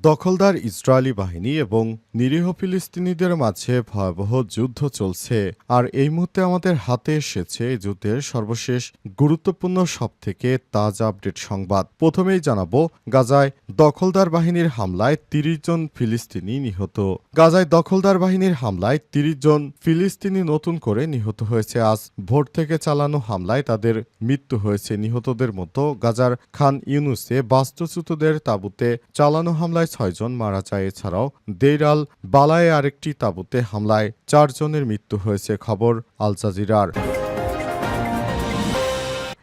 দখলদার ইসরায়েলি বাহিনী এবং নিরীহ ফিলিস্তিনিদের মাঝে ভয়াবহ যুদ্ধ চলছে। আর এই মুহূর্তে আমাদের হাতে এসেছে যুদ্ধের সর্বশেষ গুরুত্বপূর্ণ সবথেকে তাজা আপডেট সংবাদ। প্রথমেই জানাব, গাজায় দখলদার বাহিনীর হামলায় তিরিশ জন ফিলিস্তিনি নিহত। গাজায় দখলদার বাহিনীর হামলায় তিরিশ জন ফিলিস্তিনি নতুন করে নিহত হয়েছে। আজ ভোর থেকে চালানো হামলায় তাদের মৃত্যু হয়েছে। নিহতদের মতো গাজার খান ইউনুসে বাস্তুচ্যুতদের তাঁবুতে চালানো হামলায় ছয়জন মারা যায়। এছাড়াও দেইরাল বালায় আরেকটি তাঁবুতে হামলায় চারজনের মৃত্যু হয়েছে, খবর আল জাজিরার।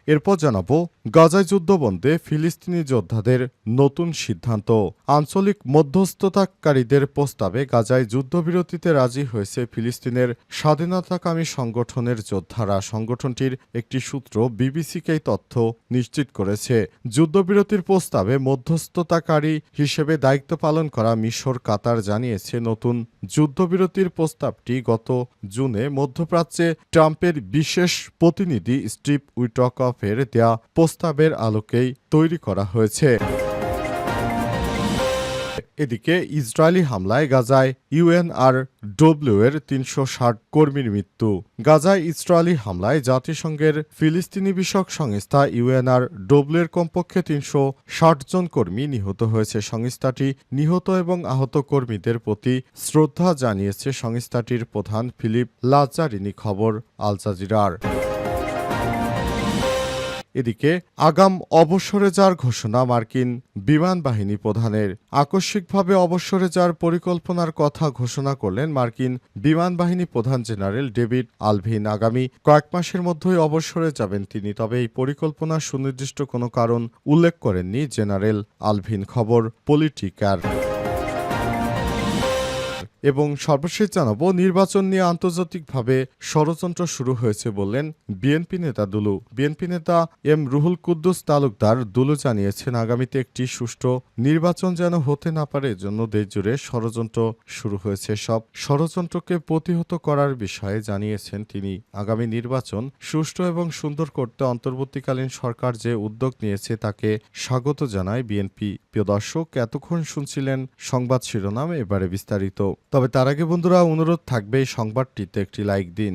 এরপর জানাব গাজায় যুদ্ধবন্ধে ফিলিস্তিনি যোদ্ধাদের নতুন সিদ্ধান্ত। আঞ্চলিক মধ্যস্থতাকারীদের প্রস্তাবে গাজায় যুদ্ধবিরতিতে রাজি হয়েছে ফিলিস্তিনের স্বাধীনতাকামী সংগঠনের যোদ্ধারা। সংগঠনটির একটি সূত্র বিবিসিকে তথ্য নিশ্চিত করেছে। যুদ্ধবিরতির প্রস্তাবে মধ্যস্থতাকারী হিসেবে দায়িত্ব পালন করা মিশর, কাতার জানিয়েছে নতুন যুদ্ধবিরতির প্রস্তাবটি গত জুনে মধ্যপ্রাচ্যে ট্রাম্পের বিশেষ প্রতিনিধি স্টিভ উইটকফের দেয়া প্রস্তাবের আলোকেই তৈরি করা হয়েছে। এদিকে ইসরায়েলি হামলায় গাজায় ইউএনআর ডব্লিউ এর তিনশো ষাট কর্মীর মৃত্যু। গাজায় ইসরায়েলি হামলায় জাতিসংঘের ফিলিস্তিনি বিষয়ক সংস্থা ইউএনআর ডব্লিউ এর কমপক্ষে তিনশো ষাট জন কর্মী নিহত হয়েছে। সংস্থাটি নিহত এবং আহত কর্মীদের প্রতি শ্রদ্ধা জানিয়েছে সংস্থাটির প্রধান ফিলিপ লাজারিনি খবর আল জাজিরার। এদিকে আগাম অবসরে যাওয়ার ঘোষণা মার্কিন বিমান বাহিনী প্রধানের। আকস্মিকভাবে অবসরে যাওয়ার পরিকল্পনার কথা ঘোষণা করলেন মার্কিন বিমান বাহিনী প্রধান জেনারেল ডেভিড আলভিন। আগামী কয়েক মাসের মধ্যেই অবসরে যাবেন তিনি, তবে এই পরিকল্পনা সুনির্দিষ্ট কোনো কারণ উল্লেখ করেননি জেনারেল আলভিন। খবর পলিটিকার এবং সর্বশেষ জানাব, নির্বাচন নিয়ে আন্তর্জাতিকভাবে ষড়যন্ত্র শুরু হয়েছে বললেন বিএনপি নেতা দুলু। বিএনপি নেতা এম রুহুল কুদ্দুস তালুকদার দুলু জানিয়েছেন, আগামীতে একটি সুষ্ঠু নির্বাচন যেন হতে না পারে, এজন্য দেশজুড়ে ষড়যন্ত্র শুরু হয়েছে। সব ষড়যন্ত্রকে প্রতিহত করার বিষয়ে জানিয়েছেন তিনি। আগামী নির্বাচন সুষ্ঠু এবং সুন্দর করতে অন্তর্বর্তীকালীন সরকার যে উদ্যোগ নিয়েছে, তাকে স্বাগত জানায় বিএনপি। প্রিয় দর্শক, এতক্ষণ শুনছিলেন সংবাদ শিরোনাম, এবারে বিস্তারিত। তবে তার আগে বন্ধুরা অনুরোধ থাকবে সংবাদটিতে একটি লাইক দিন।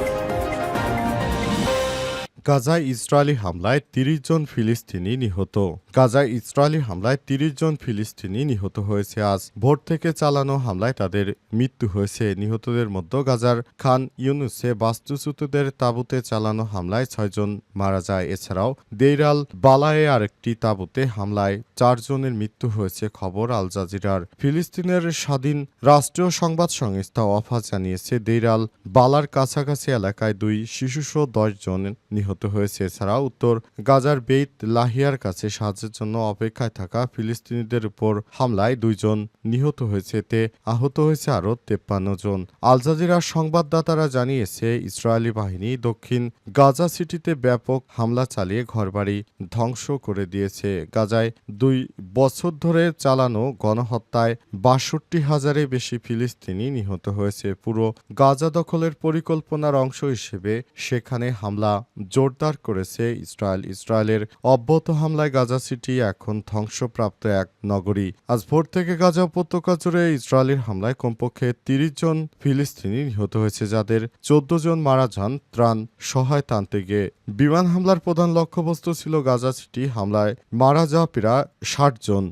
গাজায় ইসরায়েলি হামলায় তিরিশ জন ফিলিস্তিনি নিহত। গাজায় ইসরায়েলি হামলায় তিরিশ জন ফিলিস্তিনি নিহত হয়েছে আজ। ভোর থেকে চালানো হামলায় তাদের মৃত্যু হয়েছে। নিহতদের মধ্যে গাজার খান ইউনুসে বাস্তুচ্যুতদের তাঁবুতে চালানো হামলায় ছয়জন মারা যায়। এছাড়াও দেইরাল বালায়ে আরেকটি তাঁবুতে হামলায় চারজনের মৃত্যু হয়েছে খবর আল জাজিরার। ফিলিস্তিনের স্বাধীন রাষ্ট্রীয় সংবাদ সংস্থা ওয়াফা জানিয়েছে, দেইরাল বালার কাছাকাছি এলাকায় দুই শিশুসহ দশ জন নিহত হয়েছে। এছাড়া উত্তর গাজার বেইত লাহিয়ার কাছে সাহায্যের জন্য অপেক্ষায় থাকা ফিলিস্তিনিদের উপর হামলায় দুইজন নিহত হয়েছে। এতে আহত হয়েছে আরও তেপ্পান্ন জন। আল জাজিরার সংবাদদাতারা জানিয়েছে, ইসরায়েলি বাহিনী দক্ষিণ গাজা সিটিতে ব্যাপক হামলা চালিয়ে ঘরবাড়ি ধ্বংস করে দিয়েছে। গাজায় দুই বছর ধরে চালানো গণহত্যায় বাষট্টি হাজারের বেশি ফিলিস্তিনি নিহত হয়েছে। পুরো গাজা দখলের পরিকল্পনার অংশ হিসেবে সেখানে হামলা জোরদার করেছে ইসরায়েল। ইসরায়েলের অব্যাহত হামলায় গাজা সিটি এখন ধ্বংসপ্রাপ্ত এক নগরী। আজ ভোর থেকে গাজা উপত্যকা জুড়ে ইসরায়েলের হামলায় কমপক্ষে তিরিশ জন ফিলিস্তিনি নিহত হয়েছে, যাদের চোদ্দ জন মারা যান ত্রাণ সহায়তা আনতে গিয়ে বিমান হামলার প্রধান লক্ষ্যবস্তু ছিল গাজা সিটি। হামলায় মারা যাওয়া প্রায় ষাট জন।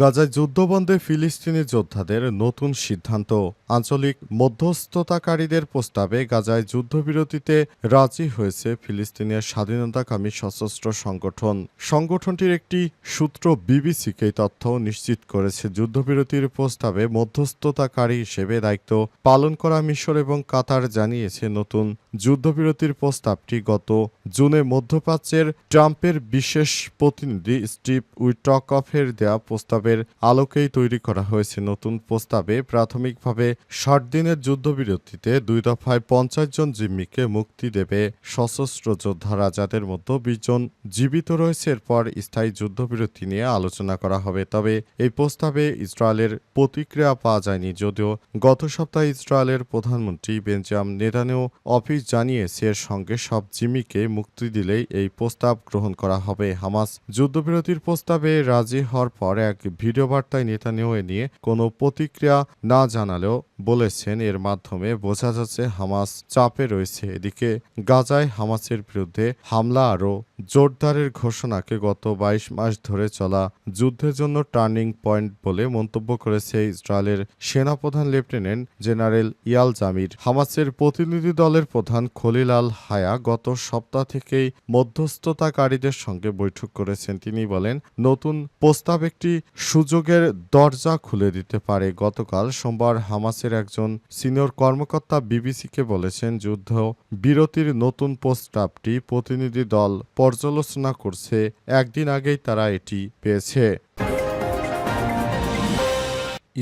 গাজায় যুদ্ধবন্ধে ফিলিস্তিনি যোদ্ধাদের নতুন সিদ্ধান্ত। আঞ্চলিক মধ্যস্থতাকারীদের প্রস্তাবে গাজায় যুদ্ধবিরতিতে রাজি হয়েছে ফিলিস্তিনের স্বাধীনতাকামী সশস্ত্র সংগঠন। সংগঠনটির একটি সূত্র বিবিসিকে তথ্য নিশ্চিত করেছে। যুদ্ধবিরতির প্রস্তাবে মধ্যস্থতাকারী হিসেবে দায়িত্ব পালন করা মিশর এবং কাতার জানিয়েছে নতুন যুদ্ধবিরতির প্রস্তাবটি গত জুনে মধ্যপ্রাচ্যের ট্রাম্পের বিশেষ প্রতিনিধি স্টিভ উইটকফের দেয়া প্রস্তাবের আলোকেই তৈরি করা হয়েছে। নতুন প্রস্তাবে প্রাথমিকভাবে ষাট দিনের যুদ্ধবিরতিতে দুই দফায় পঞ্চাশ জন জিম্মিকে মুক্তি দেবে সশস্ত্র যোদ্ধারা যাদের মধ্যে বিশ জন। জীবিত রয়েছে এরপর স্থায়ী যুদ্ধবিরতি নিয়ে আলোচনা করা হবে। তবে এই প্রস্তাবে ইসরায়েলের প্রতিক্রিয়া পাওয়া যায়নি। যদিও গত সপ্তাহে ইসরায়েলের প্রধানমন্ত্রী বেঞ্জাম নেতানেও অফিস জানিয়েছে, এর সঙ্গে সব জিম্মিকে মুক্তি দিলেই এই প্রস্তাব গ্রহণ করা হবে। হামাস যুদ্ধবিরতির প্রস্তাবে রাজি হওয়ার পর এক ভিডিও বার্তায় নেতানিয়াহু এ নিয়ে কোনো প্রতিক্রিয়া না জানালেও বলেছেন, এর মাধ্যমে বোঝা যাচ্ছে হামাস চাপে রয়েছে। এদিকে গাজায় হামাসের বিরুদ্ধে হামলা আরও জোরদারের ঘোষণাকে গত বাইশ মাস ধরে চলা যুদ্ধের জন্য টার্নিং পয়েন্ট বলে মন্তব্য করেছে ইসরায়েলের সেনাপ্রধান লেফটেন্যান্ট জেনারেল ইয়াল জামির। হামাসের প্রতিনিধি দলের প্রধান খলিল আল হায়া গত সপ্তাহ থেকেই মধ্যস্থতাকারীদের সঙ্গে বৈঠক করেছেন। তিনি বলেন, নতুন প্রস্তাব একটি সুযোগের দরজা খুলে দিতে পারে। গতকাল সোমবার হামাসের একজন সিনিয়র কর্মকর্তা বিবিসিকে বলেছেন, যুদ্ধ বিরতির নতুন প্রস্তাবটি প্রতিনিধি দল পর্যালোচনা করছে। একদিন আগেই তারা এটি পেয়েছে।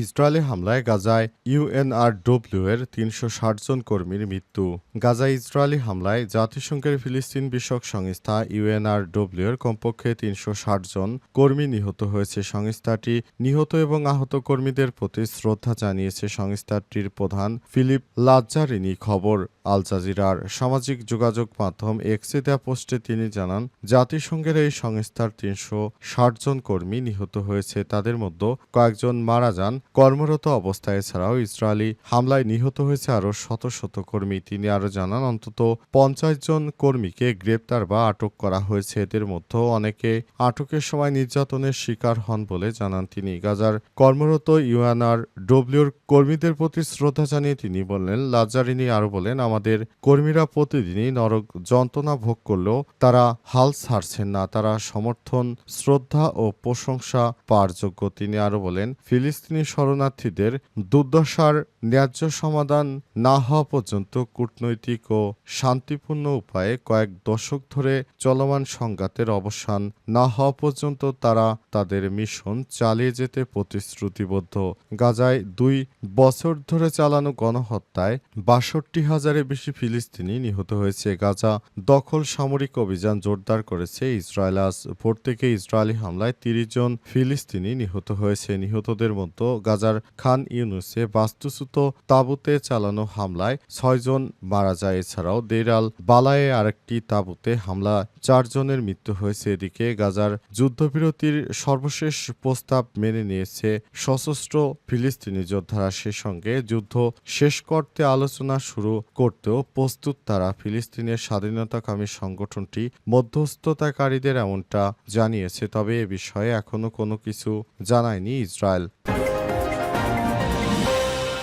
ইসরায়েলি হামলায় গাজায় ইউএনআরডব্লিউ এর তিনশো ষাট জন কর্মীর মৃত্যু। গাজায় ইসরায়েলি হামলায় জাতিসংঘের ফিলিস্তিন বিষয়ক সংস্থা ইউএনআরডব্লিউ এর কমপক্ষে তিনশো ষাট জন কর্মী নিহত হয়েছে। সংস্থাটি নিহত এবং আহত কর্মীদের প্রতি শ্রদ্ধা জানিয়েছে সংস্থাটির প্রধান ফিলিপ লাজ্জারিনি খবর আল জাজিরার। সামাজিক যোগাযোগ মাধ্যম এক্সে দেয়া পোস্টে তিনি জানান, জাতিসংঘের এই সংস্থার তিনশো ষাট জন কর্মী নিহত হয়েছে। তাদের মধ্যে কয়েকজন মারা যান কর্মরত অবস্থায় এছাড়াও ইসরায়েলি হামলায় নিহত হয়েছে আরও শত শত কর্মী। তিনি আরও জানান, অন্তত পঞ্চাশ জন কর্মীকে গ্রেপ্তার বা আটক করা হয়েছে। এদের মধ্যে অনেকে আটকের সময় নির্যাতনের শিকার হন বলে জানান তিনি। গাজার কর্মরত ইউএনআর ডব্লিউর কর্মীদের প্রতি শ্রদ্ধা জানিয়ে তিনি বললেন লাজারিনী আরও বলেন, আমাদের কর্মীরা প্রতিদিনই নরক যন্ত্রণা ভোগ করলেও তারা হাল ছাড়ছেন না। তারা সমর্থন, শ্রদ্ধা ও প্রশংসা পাওয়ার যোগ্য। তিনি আরও বলেন, ফিলিস্তিনি শরণার্থীদের দুর্দশার ন্যায্য সমাধান না হওয়া পর্যন্ত কূটনৈতিক ও শান্তিপূর্ণ উপায়ে কয়েক দশক ধরে চলমান সংঘাতের অবসান না হওয়া পর্যন্ত তারা তাদের মিশন চালিয়ে যেতে প্রতিশ্রুতিবদ্ধ। গাজায় দুই বছর ধরে চালানো গণহত্যায় বাষট্টি হাজারের বেশি ফিলিস্তিনি নিহত হয়েছে। গাজা দখল সামরিক অভিযান জোরদার করেছে ইসরায়েল। আজ ভোর থেকে ইসরায়েলি হামলায় তিরিশ জন ফিলিস্তিনি নিহত হয়েছে। নিহতদের মধ্যে গাজার খান ইউনুসে বাস্তুচ্যুত তাঁবুতে চালানো হামলায় ছয়জন মারা যায়। এছাড়াও দেরাল বালায়ে আরেকটি তাঁবুতে হামলা। চারজনের মৃত্যু হয়েছে। এদিকে গাজার যুদ্ধবিরতির সর্বশেষ প্রস্তাব মেনে নিয়েছে সশস্ত্র ফিলিস্তিনি যোদ্ধারা। সে সঙ্গে যুদ্ধ শেষ করতে আলোচনা শুরু করতেও প্রস্তুত তারা। ফিলিস্তিনের স্বাধীনতাকামী সংগঠনটি মধ্যস্থতাকারীদের এমনটা জানিয়েছে, তবে এ বিষয়ে এখনও কোনো কিছু জানায়নি ইসরায়েল।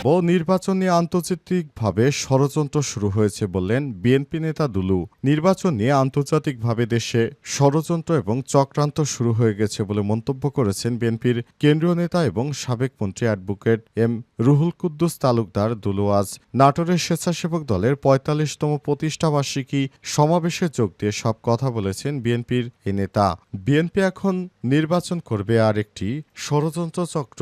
বহু নির্বাচন নিয়ে আন্তর্জাতিকভাবে ষড়যন্ত্র শুরু হয়েছে বললেন বিএনপি নেতা দুলু। নির্বাচন নিয়ে আন্তর্জাতিকভাবে দেশে ষড়যন্ত্র এবং চক্রান্ত শুরু হয়ে গেছে বলে মন্তব্য করেছেন বিএনপির কেন্দ্রীয় নেতা এবং সাবেক মন্ত্রী অ্যাডভোকেট এম রুহুল কুদ্দুস তালুকদার দুলু। আজ নাটোরের স্বেচ্ছাসেবক দলের পঁয়তাল্লিশতম প্রতিষ্ঠাবার্ষিকী সমাবেশে যোগ দিয়ে সব কথা বলেছেন বিএনপির এই নেতা। বিএনপি এখন নির্বাচন করবে আর একটি ষড়যন্ত্র চক্র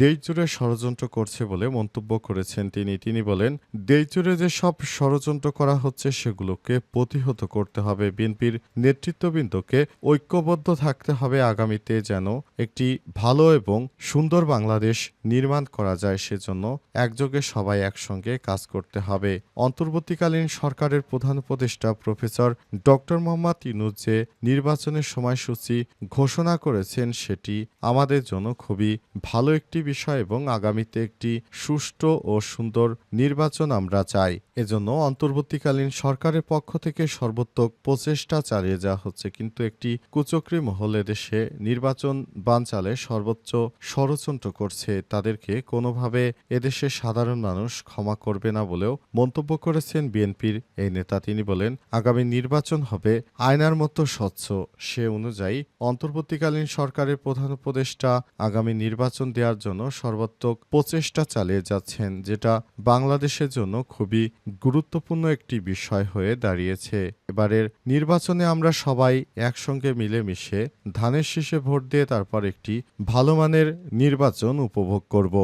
দেশজুড়ে ষড়যন্ত্র করছে বলে মন্তব্য করেছেন তিনি। তিনি বলেন দেশজুড়ে যে সব ষড়যন্ত্র করা হচ্ছে, সেগুলোকে প্রতিহত করতে হবে। বিএনপির নেতৃত্ববৃন্দকে ঐক্যবদ্ধ থাকতে হবে আগামীতে যেন একটি ভালো এবং সুন্দর বাংলাদেশ নির্মাণ করা যায়। সেজন্য একযোগে সবাই একসঙ্গে কাজ করতে হবে। অন্তর্বর্তীকালীন সরকারের প্রধান উপদেষ্টা প্রফেসর ডক্টর মোহাম্মদ ইনুজ যে নির্বাচনের সময়সূচি ঘোষণা করেছেন, সেটি আমাদের জন্য খুবই ভালো একটি বিষয় এবং আগামীতে একটি সুষ্ঠু সুষ্ঠু ও সুন্দর নির্বাচন আমরা চাই। এজন্য অন্তর্বর্তীকালীন সরকারের পক্ষ থেকে সর্বোত্তক প্রচেষ্টা চালিয়ে যাওয়া হচ্ছে। কিন্তু একটি কুচক্রী মহল এদেশে নির্বাচন বানচালে সর্বোচ্চ ষড়যন্ত্র করছে। তাদেরকে কোনোভাবে এদেশের সাধারণ মানুষ ক্ষমা করবে না বলেও মন্তব্য করেছেন বিএনপির এই নেতা। তিনি বলেন, আগামী নির্বাচন হবে আয়নার মতো স্বচ্ছ। সে অনুযায়ী অন্তর্বর্তীকালীন সরকারের প্রধান উপদেষ্টা আগামী নির্বাচন দেওয়ার জন্য সর্বাত্মক প্রচেষ্টা চালিয়ে যাচ্ছেন, যেটা বাংলাদেশের জন্য খুবই গুরুত্বপূর্ণ একটি বিষয় হয়ে দাঁড়িয়েছে। এবারের নির্বাচনে আমরা সবাই একসঙ্গে মিলেমিশে ধানের শীষে ভোট দিয়ে তারপর একটি ভালো মানের নির্বাচন উপভোগ করব।